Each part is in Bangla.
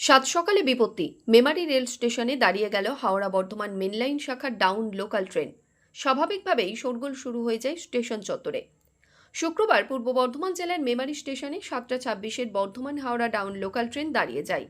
সাত সকালে বিপত্তি। মেমারি রেল স্টেশনে দাঁড়িয়ে গেল হাওড়া বর্ধমান মেনলাইন শাখার ডাউন লোকাল ট্রেন। স্বাভাবিকভাবেই শোরগোল শুরু হয়ে যায় স্টেশন চত্বরে। শুক্রবার পূর্ব বর্ধমান জেলার মেমারি স্টেশনে সাতটা ছাব্বিশের Bardhaman Howrah down local train দাঁড়িয়ে যায়।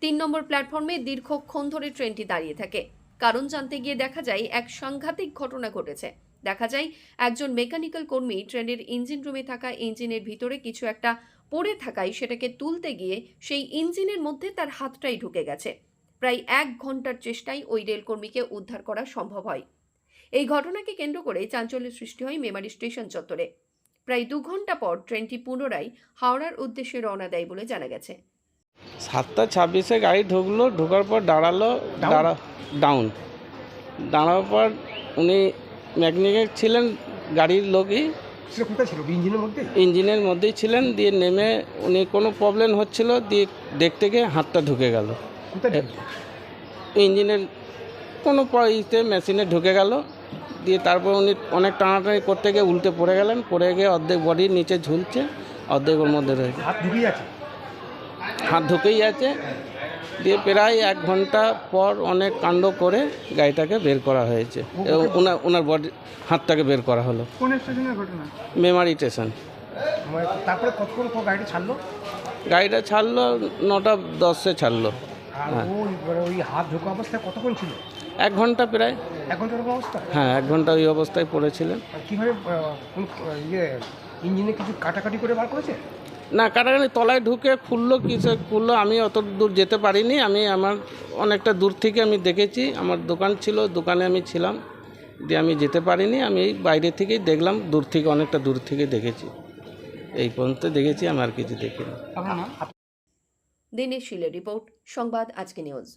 তিন নম্বর প্ল্যাটফর্মে দীর্ঘক্ষণ ধরে ট্রেনটি দাঁড়িয়ে থাকে। কারণ জানতে গিয়ে দেখা যায়, এক সাংঘাতিক ঘটনা ঘটেছে। দেখা যায়, একজন মেকানিক্যাল কর্মী ট্রেনের ইঞ্জিন রুমে থাকা ইঞ্জিনের ভিতরে কিছু একটা পড়ে থাকায় সেটাকে তুলতে গিয়ে সেই ইঞ্জিনের মধ্যে তার হাতটাই ঢুকে গেছে। প্রায় এক ঘণ্টার চেষ্টায় ওই রেলকর্মীকে উদ্ধার করা সম্ভব হয়। এই ঘটনাকে কেন্দ্র করে চাঞ্চল্যের সৃষ্টি হয় মেমারি স্টেশন চত্বরে। প্রায় দু ঘণ্টা পর ট্রেনটি পুনরায় হাওড়ার উদ্দেশ্যে রওনা দেয় বলে জানা গেছে। সাতটা ছাব্বিশে গাড়ি ঢুকলো ঢোকার পর দাঁড়াল দাঁড়া ডাউন দাঁড়ানোর পর উনি মেকানিক ছিলেন গাড়ির লোকই। সেটা কোথায় ছিল? ইঞ্জিনের মধ্যে? ইঞ্জিনের মধ্যেই ছিলেন দিয়ে নেমে উনি কোনো প্রবলেম হচ্ছিল দিয়ে দেখতে গিয়ে হাতটা ঢুকে গেল। কোথায় ঢুকলো? ইঞ্জিনের কোনো প- ইতে মেশিনে ঢুকে গেল দিয়ে তারপর উনি অনেক টানাটানি করতে গিয়ে উল্টে পড়ে গেলেন পড়ে গিয়ে অর্ধেক বডির নিচে ঝুলছে অর্ধেক ওর মধ্যে রয়েছে হাত আছে? হাত ঢুকেই আছে দিয়ে প্রায় এক ঘণ্টা পর অনেক কাণ্ড করে গাড়িটাকে বের করা হয়েছে। এবং ওনার ওনার বডি হাতটাকে বের করা হলো। কোন স্টেশনের ঘটনা? মেমারি স্টেশন। তারপরে কতক্ষণ পর ছাড়লো? গাড়িটা ছাড়লো নটা দশে ছাড়লো। আর ও মানে ওই হাত ঢোকা অবস্থায় কতক্ষণ ছিল? এক ঘণ্টা প্রায়। অবস্থা? হ্যাঁ এক ঘণ্টা ওই অবস্থায় পড়েছিলেন। কীভাবে ইয়ে ইঞ্জিনে কিছু কাটাকাটি করে বার করেছে? না কাটাকাটি তলায় ঢুকে খুললো কিছু খুললো, আমি অত দূর যেতে পারিনি, আমি আমার অনেকটা দূর থেকে আমি দেখেছি, আমার দোকান ছিল, দোকানে আমি ছিলাম, দিয়ে আমি যেতে পারিনি, আমি এই বাইরে থেকেই দেখলাম, দূর থেকে, অনেকটা দূর থেকে দেখেছি। এই পর্যন্ত দেখেছি, আমি আর কিছু দেখিনি। দিনেশ শিলের রিপোর্ট, সংবাদ আজকে নিউজ।